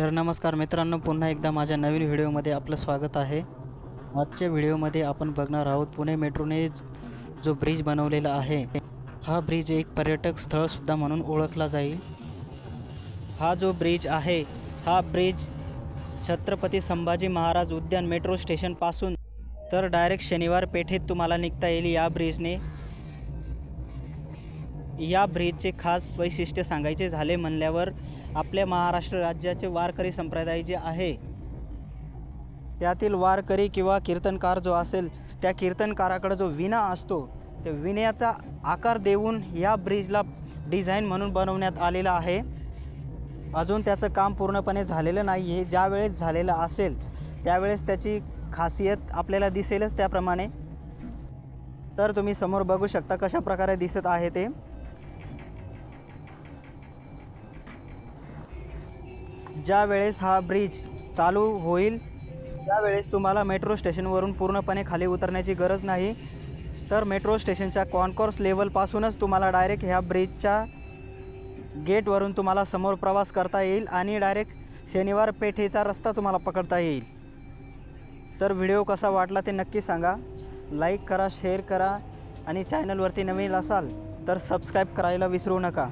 तर नमस्कार मित्रांनो पुन्हा एकदा माझ्या नवीन व्हिडिओमध्ये आपलं स्वागत आहे. आजच्या व्हिडिओमध्ये आपण बघणार आहोत पुणे मेट्रोने जो ब्रिज बनवलेला आहे हा ब्रिज एक पर्यटक स्थळसुद्धा म्हणून ओळखला जाईल. हा जो ब्रिज आहे हा ब्रिज छत्रपती संभाजी महाराज उद्यान मेट्रो स्टेशनपासून तर डायरेक्ट शनिवार पेठेत तुम्हाला निघता येईल या ब्रिजने. या ब्रिजचे खास वैशिष्ट्य सांगायचे झाले म्हणल्यावर आपल्या महाराष्ट्र राज्याचे वारकरी संप्रदाय जे आहे त्यातील वारकरी किंवा कीर्तनकार जो असेल त्या कीर्तनकाराकडे जो विणा असतो त्या विण्याचा आकार देऊन या ब्रिजला डिझाईन म्हणून बनवण्यात आलेला आहे. अजून त्याचं काम पूर्णपणे झालेलं नाही आहे ज्यावेळेस झालेलं असेल त्यावेळेस त्याची खासियत आपल्याला दिसेलच त्याप्रमाणे. तर तुम्ही समोर बघू शकता कशा प्रकारे दिसत आहे ते. ज्या वेळेस हा ब्रिज चालू होईल त्यावेळेस तुम्हाला मेट्रो स्टेशनवरून पूर्णपणे खाली उतरण्याची गरज नाही. तर मेट्रो स्टेशनच्या कॉन्कोर्स लेवलपासूनच तुम्हाला डायरेक्ट ह्या ब्रिजच्या गेटवरून तुम्हाला समोर प्रवास करता येईल आणि डायरेक्ट शनिवार पेठेचा रस्ता तुम्हाला पकडता येईल. तर व्हिडिओ कसा वाटला ते नक्की सांगा. लाईक करा शेअर करा आणि चॅनलवरती नवीन असाल तर सबस्क्राईब करायला विसरू नका.